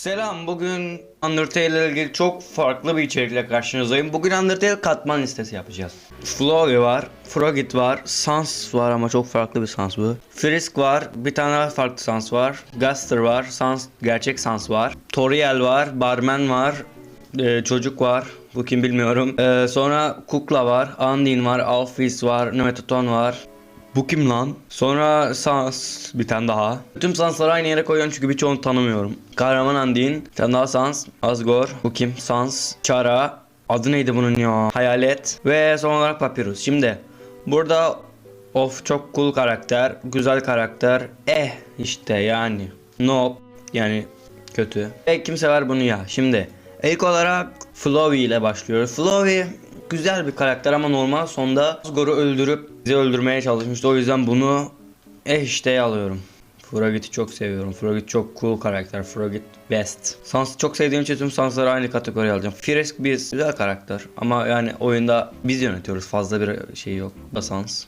Selam, bugün Undertale ile ilgili çok farklı bir içerikle karşınızdayım. Bugün Undertale katman listesi yapacağız. Flowey var, Frogit var, Sans var ama çok farklı bir Sans bu. Frisk var, bir tane daha farklı Sans var. Guster var, Sans, gerçek Sans var. Toriel var, Barman var, ee, çocuk var. Bu kim bilmiyorum. Ee, sonra Kukla var, Andin var, Alphys var, Nemetoton var. Bu kim lan? Sonra Sans bir tane daha. Tüm Sansları aynı yere koyuyorum çünkü birçoğunu tanımıyorum. Kahraman Andin, bir tane daha Sans, Asgore, bu kim? Sans, Chara, adı neydi bunun ya? Hayalet ve son olarak Papyrus. Şimdi burada of çok cool karakter, güzel karakter. Eh işte yani. No yani kötü. E kim sever bunu ya? Şimdi ilk olarak Flowey ile başlıyoruz. Güzel bir karakter ama normal sonda Asgore'u öldürüp bizi öldürmeye çalışmıştı. O yüzden bunu işte alıyorum. Frogit'i çok seviyorum. Frogit çok cool karakter. Frogit best. Sans'ı çok sevdiğim için tüm Sans'ları aynı kategoriye alacağım. Frisk biz güzel karakter. Ama yani oyunda biz yönetiyoruz. Fazla bir şey yok. Sans.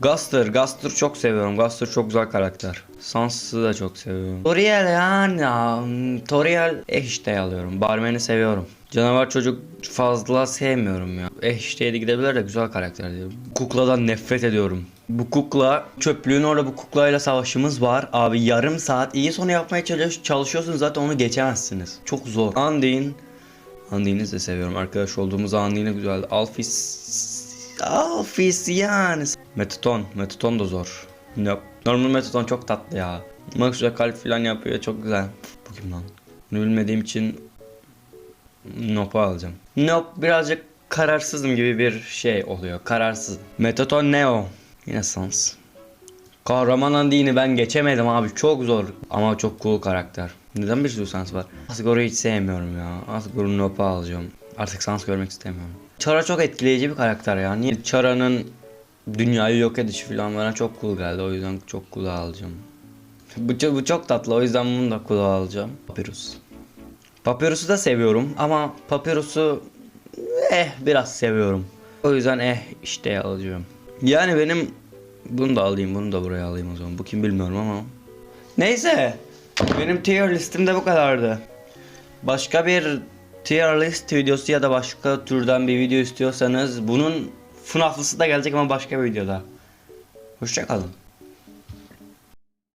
Guster, Guster çok seviyorum. Guster çok güzel karakter. Sans'ı da çok seviyorum. Toriel yani ya, hmm, Toriel eh işte alıyorum. Barmen'i seviyorum. Canavar çocuk fazla sevmiyorum ya. Eh işteye de gidebilir de güzel karakter diyorum. Kukladan nefret ediyorum. Bu kukla çöplüğün orada bu kuklayla savaşımız var. Abi yarım saat iyi sonu yapmaya çalış çalışıyorsunuz zaten onu geçemezsiniz. Çok zor. Andin Andin'i de seviyorum. Arkadaş olduğumuz Andin'i güzel. Alphys Alphys yani. Metaton. Metaton da zor. Yap. Normal Metaton çok tatlı ya. Güzel kalp falan yapıyor. Çok güzel. Bu kim lan? Bunu bilmediğim için Nope'u alacağım. Nope birazcık kararsızım gibi bir şey oluyor. Kararsız. Metaton Neo. Yine sans. Kahraman Andini ben geçemedim abi. Çok zor. Ama çok cool karakter. Neden bir sürü sans var? Asgore'u hiç sevmiyorum ya. Asgore'u Nope'u alacağım. Artık sans görmek istemiyorum. Chara çok etkileyici bir karakter ya. Niye? Chara'nın dünyayı yok edişi falan bana çok cool geldi. O yüzden çok cool alacağım. Bu çok, bu çok tatlı. O yüzden bunu da cool alacağım. Papyrus. Papyrus'u da seviyorum ama Papyrus'u eh biraz seviyorum. O yüzden eh işte alacağım. Yani benim bunu da alayım, bunu da buraya alayım o zaman. Bu kim bilmiyorum ama. Neyse. Benim tier listim de bu kadardı. Başka bir tier list videosu ya da başka türden bir video istiyorsanız bunun FNAF'lısı da gelecek ama başka bir videoda. Hoşçakalın.